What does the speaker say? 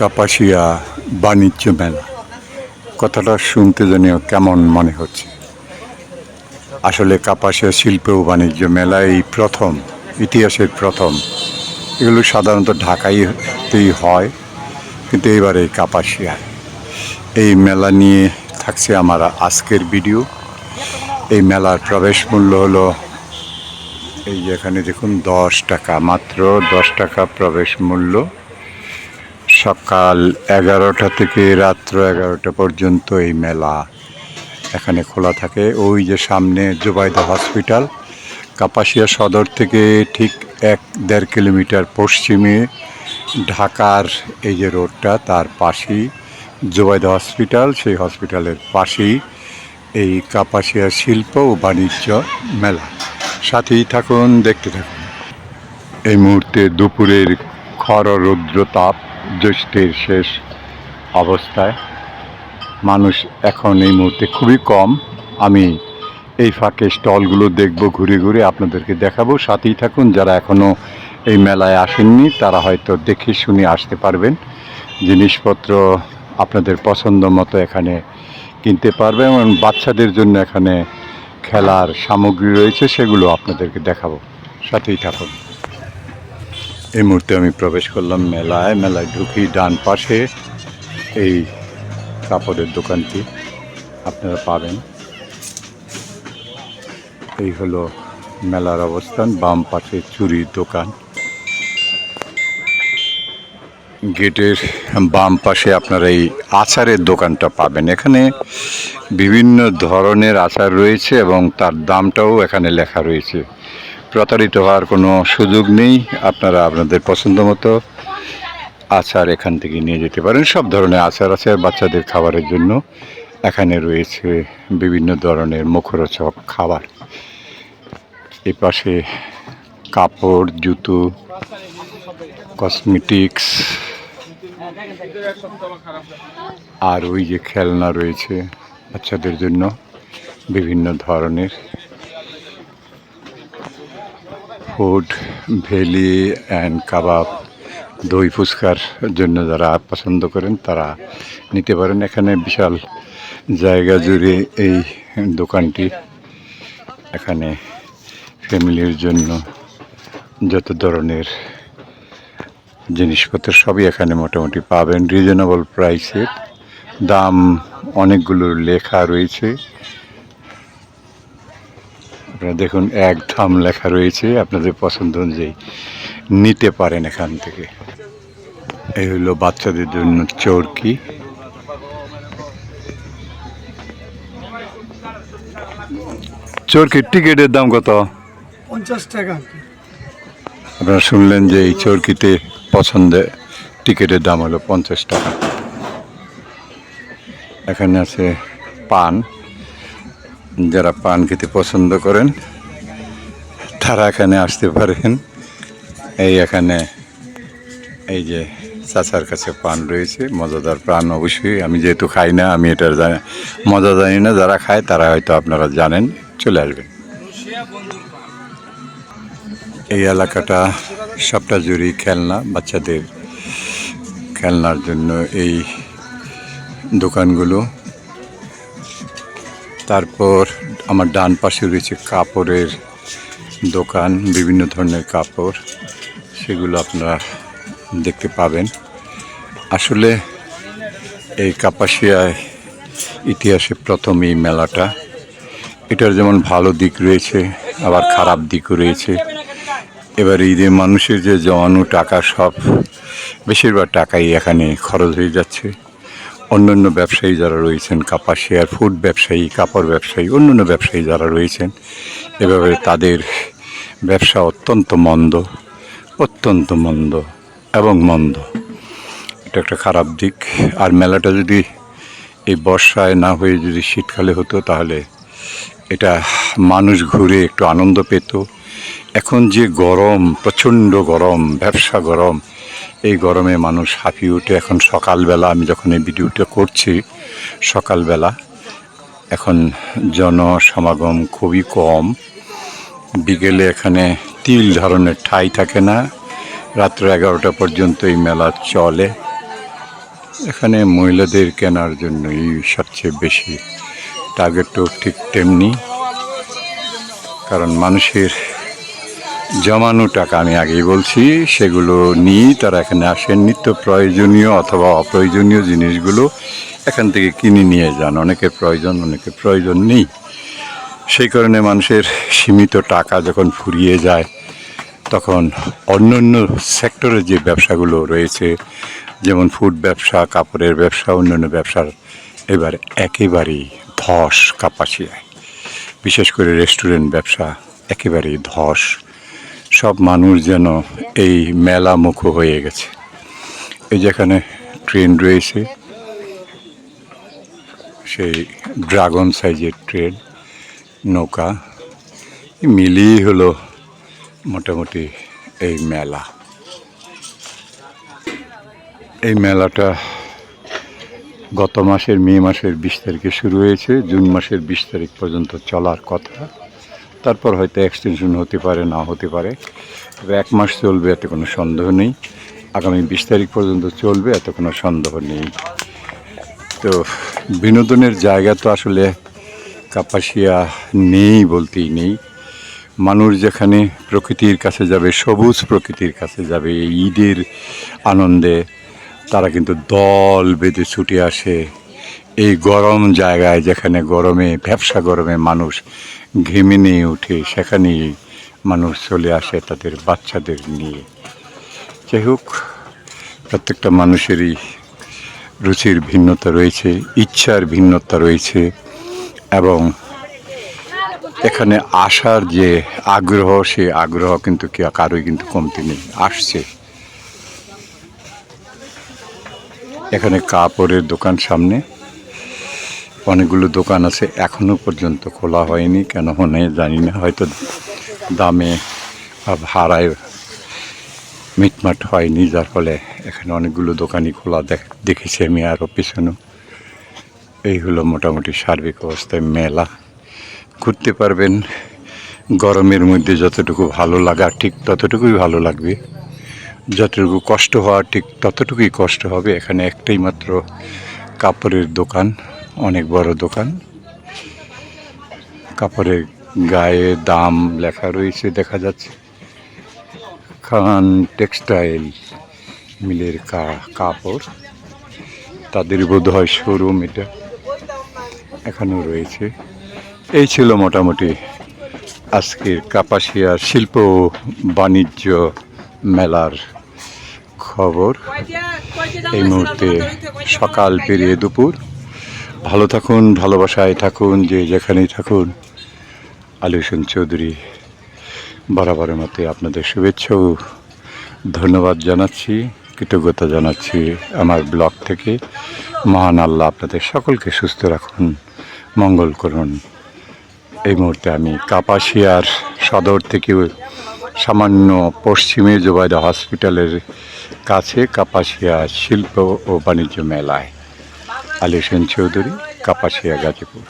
কাপাসিয়া বাণিজ্য মেলা। কথাটা শুনতে জানি কেমন মনে হচ্ছে? আসলে কাপাসিয়া শিল্প ও বাণিজ্য মেলা এই প্রথম, ইতিহাসের প্রথম। এগুলো সাধারণত ঢাকাইতেই হয়, কিন্তু এবারে এই কাপাসিয়া এই মেলা নিয়ে থাকছে আমার আজকের ভিডিও। এই মেলার প্রবেশ মূল্য হলো, এই যেখানে দেখুন, দশ টাকা মাত্র, দশ টাকা প্রবেশ মূল্য। সকাল এগারোটা থেকে রাত্র এগারোটা পর্যন্ত এই মেলা এখানে খোলা থাকে। ওই যে সামনে জুবাইদা হসপিটাল, কাপাসিয়া সদর থেকে ঠিক এক দেড় কিলোমিটার পশ্চিমে ঢাকার এই যে রোডটা, তার পাশেই জুবাইদা হসপিটাল, সেই হসপিটালের পাশেই এই কাপাসিয়া শিল্প ও বাণিজ্য মেলা। সাথেই থাকুন, দেখতে থাকুন। এই মুহূর্তে দুপুরের খর রৌদ্র তাপ জ্যৈষ্ঠের শেষ অবস্থায়। মানুষ এখন এই মুহূর্তে খুবই কম। আমি এই ফাঁকে স্টলগুলো দেখব, ঘুরে ঘুরে আপনাদেরকে দেখাবো। সাথেই থাকুন, যারা এখনও এই মেলায় আসেননি, তারা হয়তো দেখে শুনে আসতে পারবেন। জিনিসপত্র আপনাদের পছন্দ মতো এখানে কিনতে পারবেন এবং বাচ্চাদের জন্য এখানে খেলার সামগ্রী রয়েছে, সেগুলো আপনাদেরকে দেখাবো। সাথেই থাকুন। এই মুহূর্তে আমি প্রবেশ করলাম মেলায়। মেলায় ঢুকি ডান পাশে এই কাপড়ের দোকানটি আপনারা পাবেন। এই হলো মেলার অবস্থান, বাম পাশে চুরির দোকান। গেটের বাম পাশে আপনারা এই আচারের দোকানটা পাবেন। এখানে বিভিন্ন ধরনের আচার রয়েছে এবং তার দামটাও এখানে লেখা রয়েছে। প্রতারিত হওয়ার কোনো সুযোগ নেই। আপনারা আপনাদের পছন্দ মতো আচার এখান থেকে নিয়ে যেতে পারেন। সব ধরনের আচার আছে বাচ্চাদের খাবারের জন্য। এখানে রয়েছে বিভিন্ন ধরনের মুখরোচক খাবার। এ পাশে কাপড়, জুতো কসমেটিক্স আর ওই যে খেলনা রয়েছে বাচ্চাদের জন্য। বিভিন্ন ধরনের ফুড, ভেলি অ্যান্ড কাবাব দই ফুচকার জন্য যারা পছন্দ করেন তারা নিতে পারেন। এখানে বিশাল জায়গা জুড়ে এই দোকানটি। এখানে ফ্যামিলির জন্য যত ধরনের জিনিসপত্র সবই এখানে মোটামুটি পাবেন। রিজনেবল প্রাইসের দাম অনেকগুলো লেখা রয়েছে। আপনারা দেখুন এক দাম লেখা রয়েছে আপনাদের পছন্দ অনুযায়ী। নিতে পারেন এখান থেকে। এই হলো বাচ্চাদের জন্য চরকি। চরকির টিকিটের দাম কত? পঞ্চাশ টাকা আপনারা শুনলেন যে এই চরকিতে পছন্দে টিকিটের দাম হলো পঞ্চাশ টাকা। এখানে আছে পান। যারা পান খেতে পছন্দ করেন, তারা এখানে আসতে পারেন। এই এখানে এই যে চাচার কাছে পান রয়েছে, মজাদার পান অবশ্যই। আমি যেহেতু খাই না, আমি এটার জানি মজা জানি না, যারা খায় তারা হয়তো আপনারা জানেন, চলে আসবেন। এই এলাকাটা সবটা জুড়েই খেলনা, বাচ্চাদের খেলনার জন্য এই দোকানগুলো। তারপর আমার ডান পাশে রয়েছে কাপড়ের দোকান, বিভিন্ন ধরনের কাপড়। সেগুলো আপনারা দেখতে পাবেন। আসলে এই কাপাসিয়ায় ইতিহাসে প্রথম এই মেলাটা। এটার যেমন ভালো দিক রয়েছে, আবার খারাপ দিকও রয়েছে। এবার ঈদে মানুষের যে জমানো টাকা, সব বেশিরভাগ টাকাই এখানে খরচ হয়ে যাচ্ছে। অন্যান্য ব্যবসায়ী যারা রয়েছেন কাপাসিয়ার ফুড ব্যবসায়ী, কাপড় ব্যবসায়ী, অন্যান্য ব্যবসায়ী যারা রয়েছেন, এভাবে তাদের ব্যবসা অত্যন্ত মন্দ অত্যন্ত মন্দ এবং মন্দ। এটা একটা খারাপ দিক। আর মেলাটা যদি এই বর্ষায় না হয়ে যদি শীতকালে হতো, তাহলে এটা মানুষ ঘুরে একটু আনন্দ পেত। এখন যে গরম, প্রচণ্ড গরম, ব্যবসা গরম এই গরমে মানুষ হাঁপিয়ে উঠে। এখন সকালবেলা আমি যখন এই ভিডিওটা করছি, সকালবেলা এখন জনসমাগম খুবই কম। বিকেলে এখানে তিল ধরনের ঠাই থাকে না। রাত্র এগারোটা পর্যন্ত এই মেলা চলে। এখানে মহিলাদের কেনার জন্যই সবচেয়ে বেশি টার্গেটও ঠিক তেমনি। কারণ মানুষের জমানো টাকা আমি আগেই বলছি, সেগুলো নিয়েই তারা এখানে আসেন। নিত্য প্রয়োজনীয় অথবা অপ্রয়োজনীয় জিনিসগুলো এখান থেকে কিনে নিয়ে যান। অনেকের প্রয়োজন অনেকের প্রয়োজন নেই। সেই কারণে মানুষের সীমিত টাকা যখন ফুরিয়ে যায়, তখন অন্যান্য সেক্টরের যে ব্যবসাগুলো রয়েছে, যেমন ফুড ব্যবসা, কাপড়ের ব্যবসা, অন্যান্য ব্যবসার, এবার একেবারেই ধস কাপাসিয়ায় বিশেষ করে রেস্টুরেন্ট ব্যবসা একেবারেই ধস। সব মানুষ যেন এই মেলা মুখ হয়ে গেছে। এই যেখানে ট্রেন রয়েছে, সেই ড্রাগন সাইজের ট্রেন নৌকা মিলিয়ে হলো মোটামুটি এই মেলা। এই মেলাটা গত মাসের মে মাসের বিশ তারিখে শুরু হয়েছে, জুন মাসের বিশ তারিখ পর্যন্ত চলার কথা। তারপর হয়তো এক্সটেনশন হতে পারে, না হতে পারে। তবে এক মাস চলবে, এতে কোনো সন্দেহ নেই। আগামী বিশ তারিখ পর্যন্ত চলবে, এতে কোনো সন্দেহ নেই। তো, বিনোদনের জায়গা তো আসলে কাপাসিয়া নেই বলতেই নেই। মানুষ যেখানে প্রকৃতির কাছে যাবে, সবুজ প্রকৃতির কাছে যাবে ঈদের আনন্দে তারা কিন্তু দল বেঁধে ছুটে আসে। এই গরম জায়গায় যেখানে গরমে, ব্যবসা গরমে মানুষ ঘেমে নিয়ে ওঠে সেখানে মানুষ চলে আসে তাদের বাচ্চাদের নিয়ে। যাই হোক, প্রত্যেকটা মানুষেরই রুচির ভিন্নতা রয়েছে, ইচ্ছার ভিন্নতা রয়েছে এবং এখানে আসার যে আগ্রহ, সে আগ্রহ কিন্তু কারোই কিন্তু কমতি নেই, আসছে। এখানে কাপড়ের দোকান সামনে। অনেকগুলো দোকান আছে, এখনও পর্যন্ত খোলা হয়নি, কেন হনে জানি না, হয়তো দামে বা ভাড়ায় মিটমাট হয়নি, যার ফলে এখানে অনেকগুলো দোকানই খোলা দেখ- দেখেছি আমি আরও পিছনেও এই হলো মোটামুটি সার্বিক অবস্থায় মেলা। ঘুরতে পারবেন, গরমের মধ্যে যতটুকু ভালো লাগা ঠিক ততটুকুই ভালো লাগবে। যতটুকু কষ্ট হওয়া ঠিক ততটুকুই কষ্ট হবে, এখানে একটাই মাত্র কাপড়ের দোকান। অনেক বড় দোকান। কাপড়ের গায়ে দাম লেখা রয়েছে দেখা যাচ্ছে। খান টেক্সটাইল মিলের কা- কাপড়। তাদের বোধ হয় শোরুম এটা এখানেও রয়েছে। এই ছিল মোটামুটি আজকের কাপাসিয়া শিল্প বাণিজ্য মেলার খবর। এই মুহূর্তে সকাল পেরিয়ে দুপুর। ভালো থাকুন, ভালোবাসায় থাকুন, যে যেখানেই থাকুন। আলী হোসেন চৌধুরী, বরাবরের মতে আপনাদের শুভেচ্ছা ও ধন্যবাদ জানাচ্ছি, কৃতজ্ঞতা জানাচ্ছি আমার ব্লগ থেকে। মহান আল্লাহ আপনাদের সকলকে সুস্থ রাখুন, মঙ্গল করুন। এই মুহূর্তে আমি কাপাসিয়ার সদর থেকে সামান্য পশ্চিমে জোবাইদা হসপিটালের কাছে কাপাসিয়া শিল্প ও বাণিজ্য মেলায় আলী হোসেন চৌধুরী কাপাসিয়া গাজীপুর।